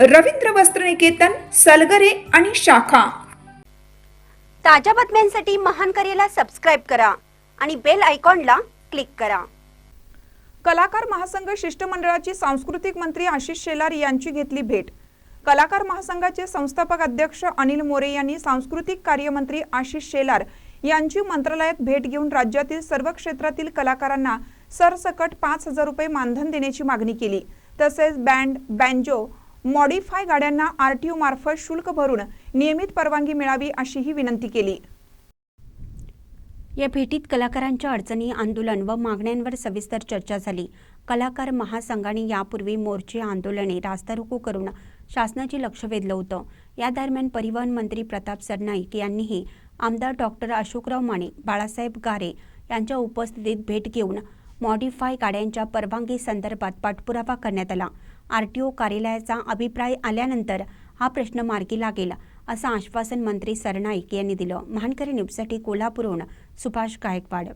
रवींद्र वस्त्रनिकेतन सलगरे आणि शाखा. ताज्या बातम्यांसाठी महान करेला सबस्क्राईब करा आणि बेल आयकॉनला क्लिक करा. कलाकार महासंघ शिष्टमंडळाची सांस्कृतिक मंत्री आशिष शेलार यांची घेतली भेट. कलाकार महासंघाचे संस्थापक अध्यक्ष अनिल मोरे यांनी सांस्कृतिक कार्यमंत्री आशिष शेलार यांची मंत्रालयात भेट घेऊन राज्यातील सर्व क्षेत्रातील कलाकारांना सरसकट पाच हजार रुपये मानधन देण्याची मागणी केली. तसेच बँड बँजो मॉडिफाय गाड्यांना आरटीओ मार्फत शुल्क भरून नियमित परवानगी मिळावी अशीही विनंती केली. या भेटीत कलाकारांच्या अडचणी आंदोलन व मागण्यांवर सविस्तर चर्चा झाली. कलाकार महासंघाने यापूर्वी मोर्चे आंदोलने रास्तारोको करून शासनाचे लक्ष वेधलं होतं. या दरम्यान परिवहन मंत्री प्रताप सरनाईक यांनीही आमदार डॉक्टर अशोकराव माने बाळासाहेब गारे यांच्या उपस्थितीत भेट घेऊन मॉडिफाय गाड्यांच्या परवानगी संदर्भात पाठपुरावा करण्यात आला. आर टी ओ कार्यालयाचा अभिप्राय आल्यानंतर हा प्रश्न मार्गी लागेल असं आश्वासन मंत्री सरनाईक यांनी दिलं. महानकरी न्यूजसाठी कोल्हापूरहून सुभाष गायकवाड.